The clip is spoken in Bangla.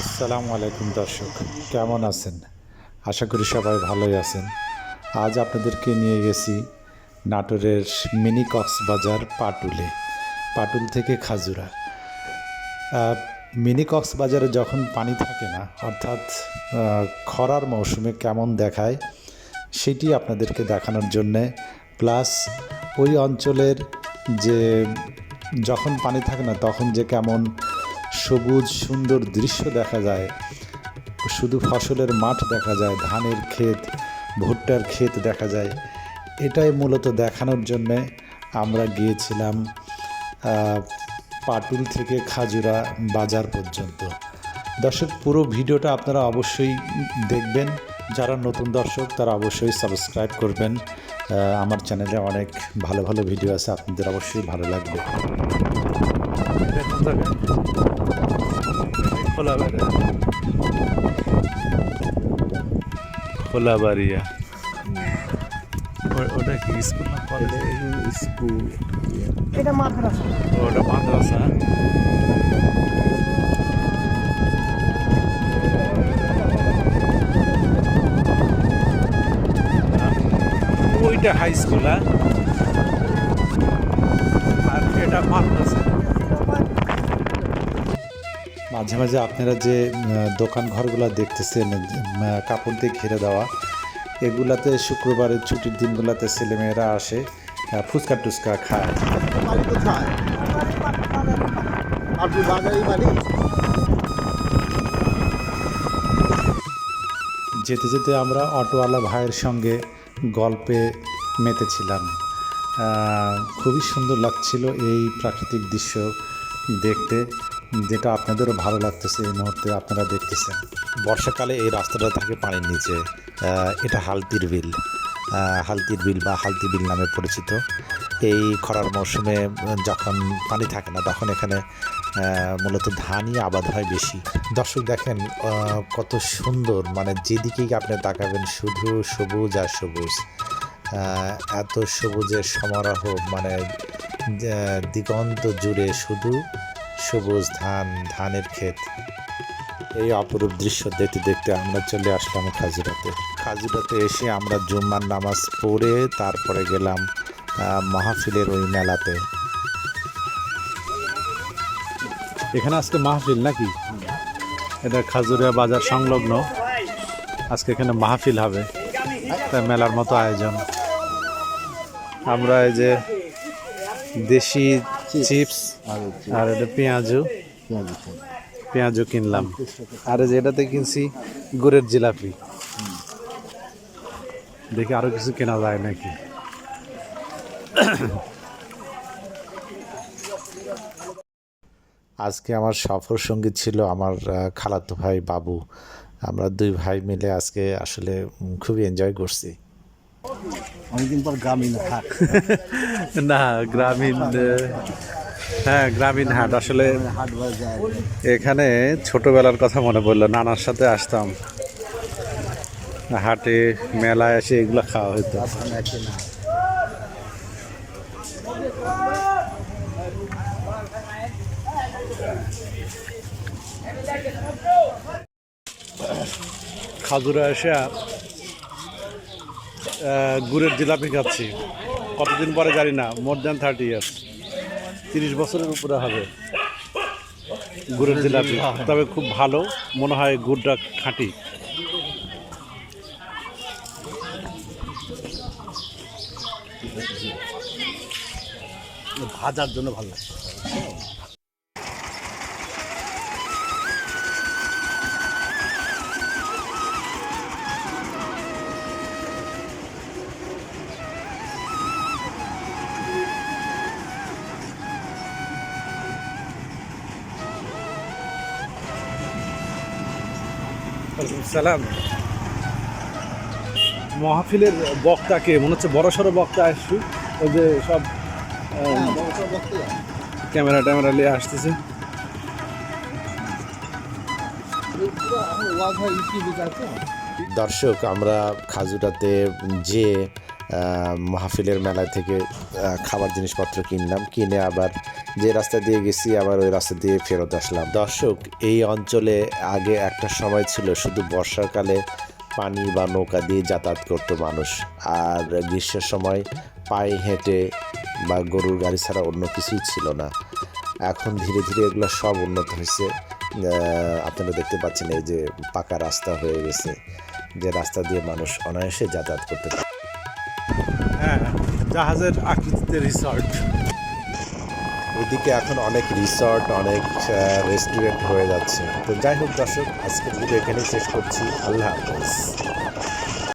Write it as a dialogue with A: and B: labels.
A: আসসালামু আলাইকুম দর্শক, কেমন আছেন? আশা করি সবাই ভালোই আছেন। আজ আপনাদেরকে নিয়ে গেছি নাটোরের মিনি কক্সবাজার পাটুলে, পাটুল থেকে খাজুরা। মিনি কক্সবাজারে যখন পানি থাকে না, অর্থাৎ খরার মৌসুমে কেমন দেখায়, সেটি আপনাদেরকে দেখানোর জন্যে, প্লাস ওই অঞ্চলের যে যখন পানি থাকে না, তখন যে কেমন সবুজ সুন্দর দৃশ্য দেখা যায়। শুধু ফসলের মাঠ দেখা যায়, ধানের ক্ষেত, ভুট্টার ক্ষেত দেখা যায়। এটাই মূলত দেখানোর জন্যে আমরা গিয়েছিলাম পাটুল থেকে খাজুরা বাজার পর্যন্ত। দর্শক, পুরো ভিডিওটা আপনারা অবশ্যই দেখবেন। যারা নতুন দর্শক, তারা অবশ্যই সাবস্ক্রাইব করবেন। আমার চ্যানেলে অনেক ভালো ভালো ভিডিও আছে, আপনাদের অবশ্যই ভালো লাগবে।
B: খোলাবাড়িয়া। খোলাবাড়িয়া ওটা কি স্কুল না কলেজ?
C: স্কুল।
D: এটা মাদ্রাসা।
B: ওটা মাদ্রাসা? ওইটা হাই স্কুল হ্যাঁ? আর এটা মাদ্রাসা।
A: মাঝে মাঝে আপনারা যে দোকান ঘরগুলো দেখতেছেন কাপড় দিয়ে ঘিরে দেওয়া এগুলাতে শুক্রবারের ছুটির দিনগুলোতে ছেলেমেয়েরা আসে ফুচকা টুচকা খায়। যেতে যেতে আমরা অটোওয়ালা ভাইয়ের সঙ্গে গল্পে মেতেছিলাম। খুবই সুন্দর লাগছিল এই প্রাকৃতিক দৃশ্য দেখতে। যেটা আপনাদেরও ভালো লাগতেছে এই মুহূর্তে আপনারা দেখতেছেন। বর্ষাকালে এই রাস্তাটা থাকে পানির নিচে এটা হালতির বিল হালতির বিল বা হালতি বিল নামে পরিচিত। এই খরার মৌসুমে যখন পানি থাকে না, তখন এখানে মূলত ধানই আবাদ হয় বেশি। দর্শক দেখেন কত সুন্দর মানে যেদিকেই আপনি তাকাবেন, শুধু সবুজ আর সবুজ। এত সবুজের সমারোহ মানে দিগন্ত জুড়ে শুধু সবুজ ধান, ধানের ক্ষেত। এই অপরূপ দৃশ্য দেখতে দেখতে আমরা চলে আসলাম খাজিরাতে। খাজিরাতে এসে আমরা জুম্মার নামাজ পড়ে তারপরে গেলাম মাহফিলের ওই মেলাতে।
B: এখানে আজকে মাহফিল নাকি? এটা খাজুরিয়া বাজার সংলগ্ন। আজকে এখানে মাহফিল হবে। মেলার মতো আয়োজন। আমরা এই যে দেশি চিপস আর এটা পেঁয়াজু। পেঁয়াজু কিনলাম। আর এই যে এটাতে কিনছি গুড়ের জিলাপি। দেখি আরও কিছু কেনা যায় নাকি?
A: আজকে আমার সফর সঙ্গী ছিল আমার খালাতো ভাই বাবু। আমরা দুই ভাই মিলে আজকে আসলে খুবই এনজয় করছি।
C: অনেকদিন পর গ্রামীণ হাট।
B: না গ্রামীণ হ্যাঁ গ্রামীণ হাট। আসলে
C: হাট
B: এখানে ছোটবেলার কথা মনে পড়ল নানার সাথে আসতাম। হাটে মেলায় এসে এগুলো খাওয়া হতো
C: কেনা
B: খাজুরা এসে গুড়ের জিলাপি খাচ্ছি। কতদিন পরে জানি না মোর দ্যান থার্টি ইয়ার্স তিরিশ বছরের উপরে হবে গুড়ের জিলাপি। তবে খুব ভালো মনে হয় গুড়টা খাঁটি।
C: ভাজার জন্য ভালো লাগে।
B: সালাম। মহাফিলের বক্তাকে, মনে হচ্ছে বড় সড়ো বক্তা আসছি। ওই যে সব ক্যামেরা ট্যামেরা নিয়ে আসতেছে।
A: দর্শক, আমরা খাজুটাতে যে মাহফিলের মেলা থেকে খাবার জিনিসপত্র কিনলাম। কিনে আবার যে রাস্তা দিয়ে গেছি, আবার ওই রাস্তা দিয়ে ফেরত আসলাম। দর্শক, এই অঞ্চলে আগে একটা সময় ছিল, শুধু বর্ষাকালে পানি বা নৌকা দিয়ে যাতায়াত করতো মানুষ। আর গ্রীষ্মের সময় পায়ে হেঁটে বা গরুর গাড়ি ছাড়া অন্য কিছুই ছিল না। এখন ধীরে ধীরে এগুলো সব উন্নত হয়েছে। আপনারা দেখতে পাচ্ছেন এই যে পাকা রাস্তা হয়ে গেছে, যে রাস্তা দিয়ে মানুষ অনায়াসে যাতায়াত করতে পারে
B: জাহাজের আকৃতিতে রিসর্ট
A: এদিকে এখন অনেক রিসর্ট অনেক রেস্টুরেন্ট হয়ে যাচ্ছে। তো যাই হোক দর্শক, আজকের ভিডিও এখানেই শেষ করছি। আল্লাহ হাফেজ।